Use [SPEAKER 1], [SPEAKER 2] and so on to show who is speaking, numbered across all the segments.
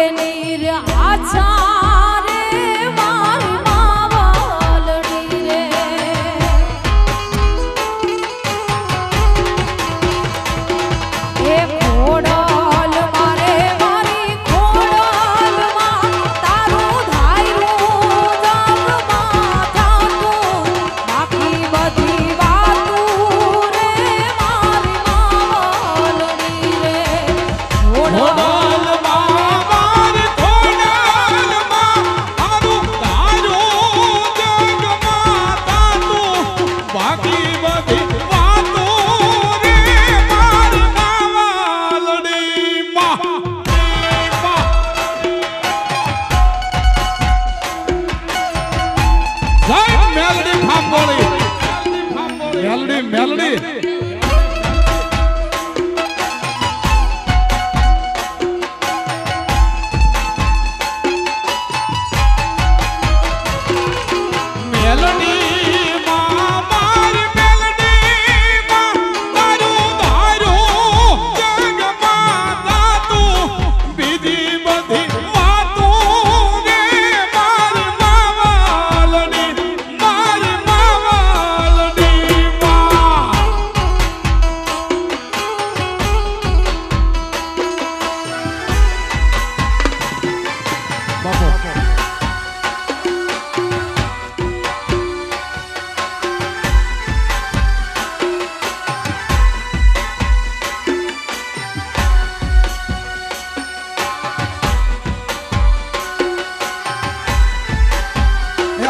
[SPEAKER 1] આચા આવે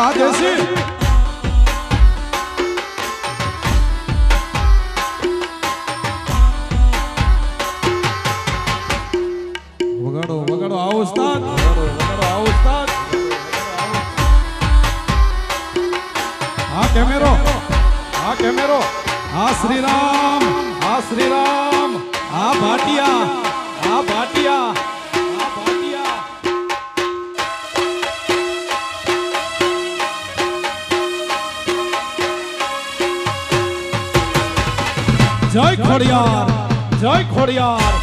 [SPEAKER 1] એ
[SPEAKER 2] જય ખોડિયાર જય ખોડિયાર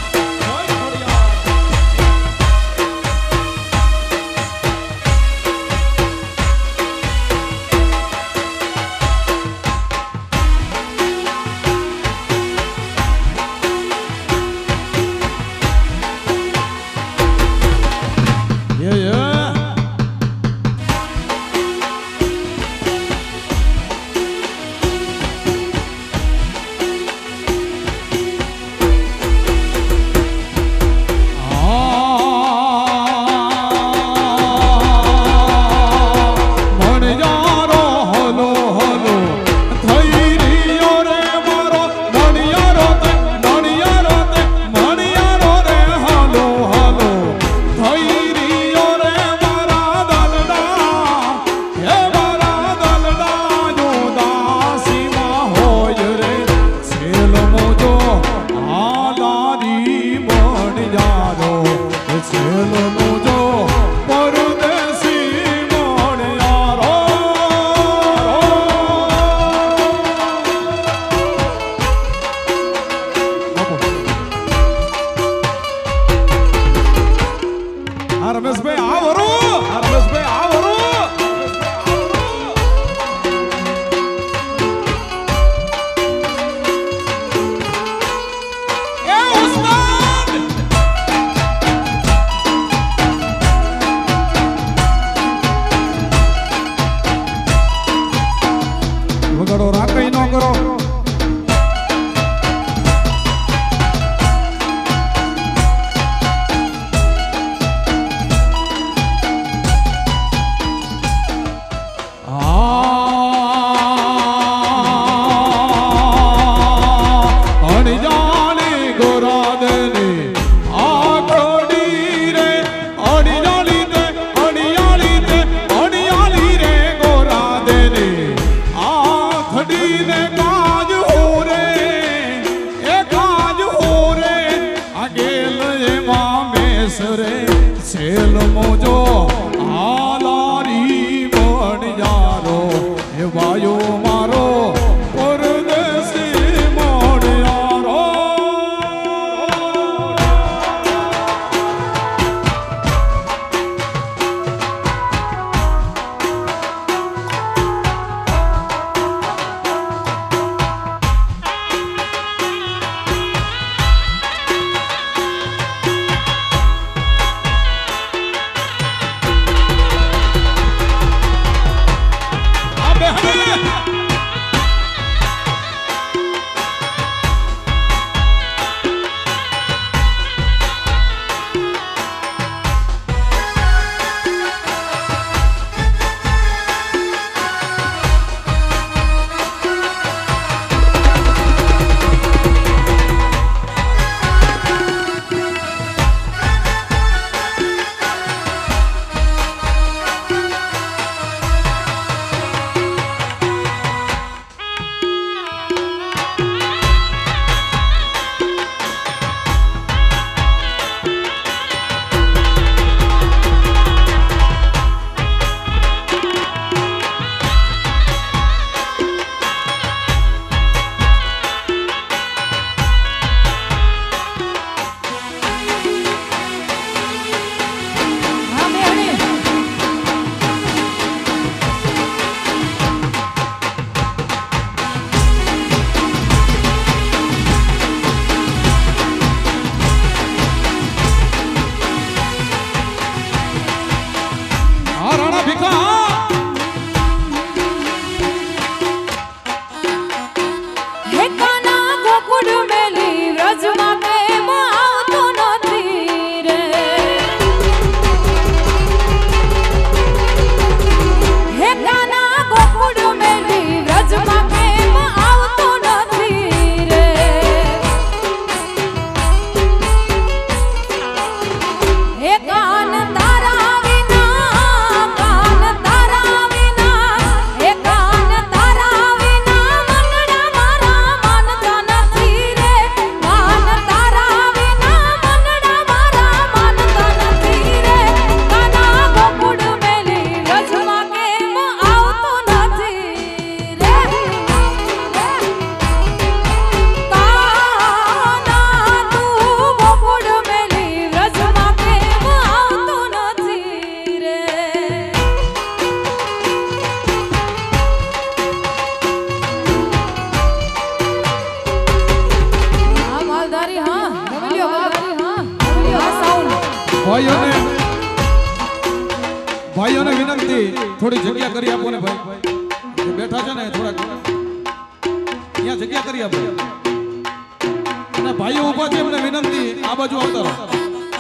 [SPEAKER 1] અને ભાઈઓ ઊભા છે એમને વિનંતી, આ બાજુ આવતા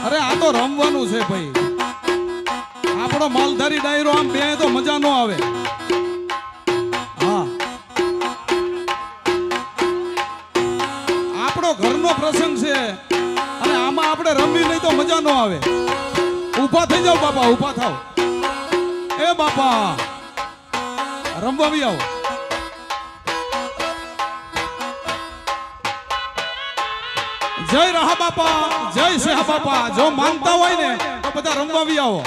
[SPEAKER 1] અરે, આ તો રમવાનું છે ભાઈ. આપણો માલધારી ડાયરો આમ બે તો મજા ન આવે. હા. આપણો ઘરનો પ્રસંગ છે. અને આમાં આપણે રમવી નહીં તો મજા ન આવે. ઊભા થઈ જાઓ બાપા, ઊભા થાવ એ બાપા. રમવા બી આવો. જય રહા બાપા, જય સેહા બાપા. જો માનતા હોય ને, તો બધા રમવા આવો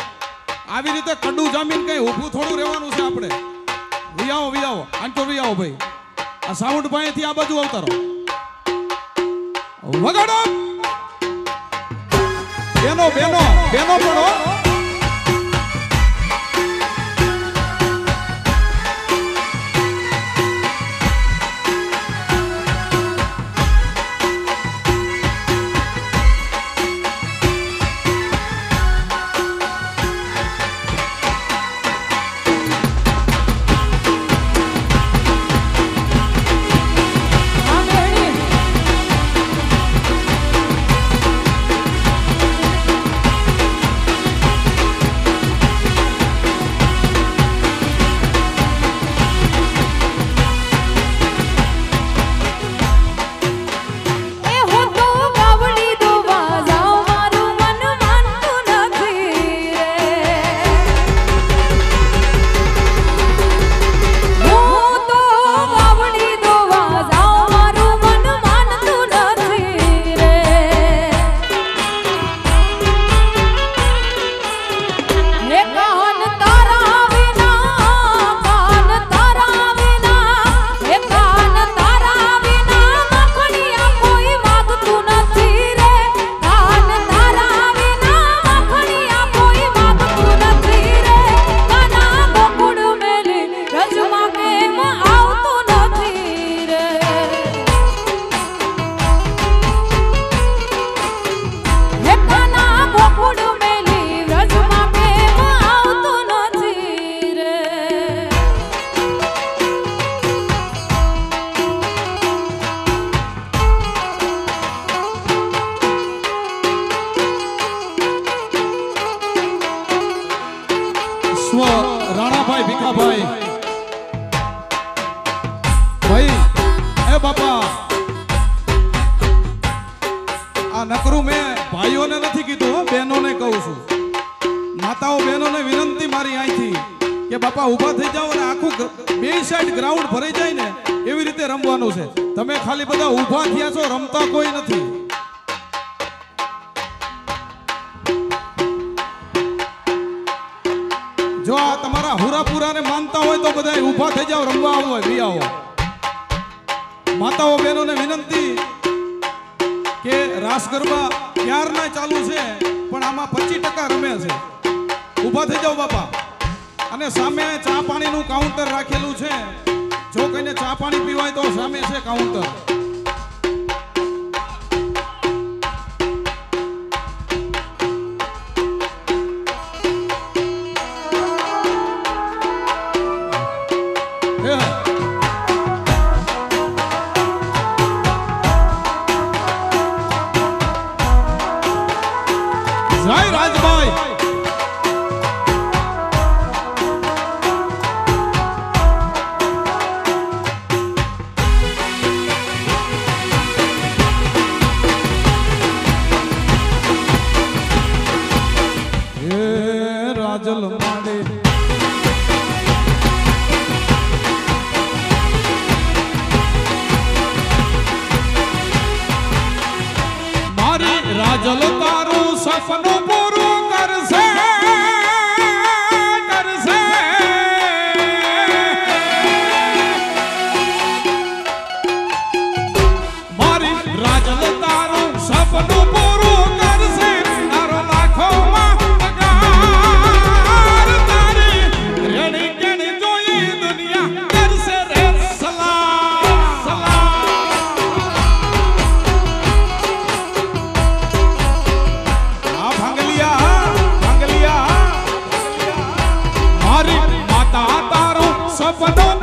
[SPEAKER 1] આવી રીતે કડું જામીન કઈ ઊભું થોડું રહેવાનું છે આપણે. વી આવો વી આવો આંટો વી આવો ભાઈ. આ સાઉન્ડ પાસેથી આ બાજુ અવતારો. વગાડો! બેનો બેનો બેનો પડો જો આ તમારા હુરાપુરાને માનતા હોય તો બધા ઊભા થઈ જાઓ, રમવા આવું હોય બિયાઓ માતાઓ, બહેનોને વિનંતી કે રાસ ગરબા ક્યારના ચાલુ છે, પણ આમાં પચીસ ટકા રમે છે. ઊભા થઈ જાઓ, બાપા. અને સામે ચા પાણીનું કાઉન્ટર રાખેલું છે. જો કોઈને ચા પાણી પીવાય તો સામે છે કાઉન્ટર 啊。રાજલ તારું સપનું Papa, don't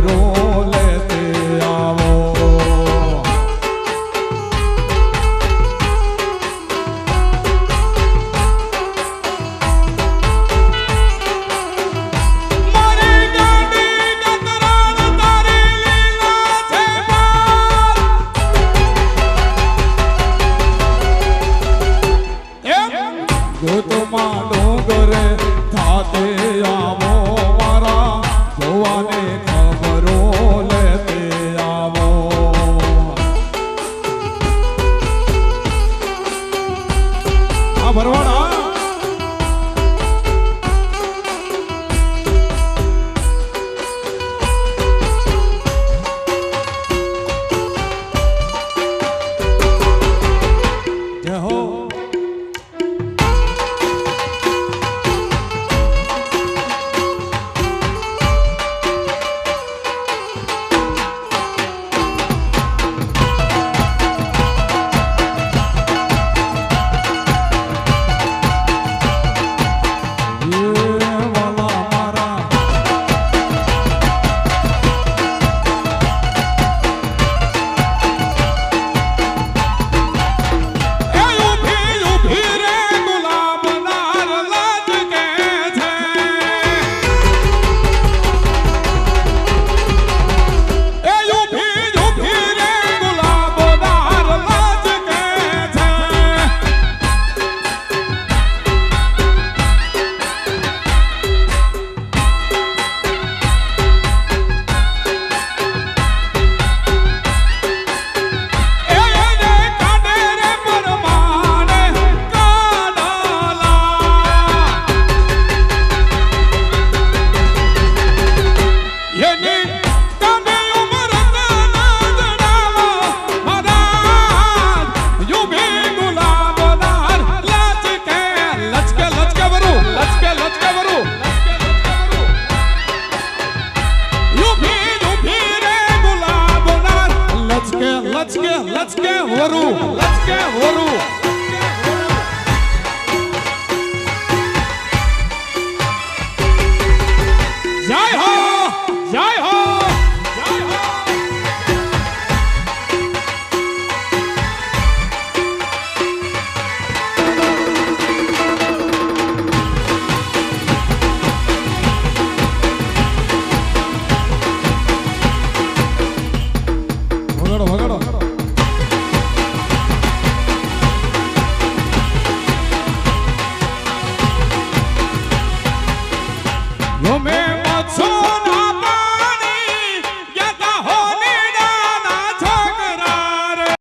[SPEAKER 1] lloró. ભરવાડ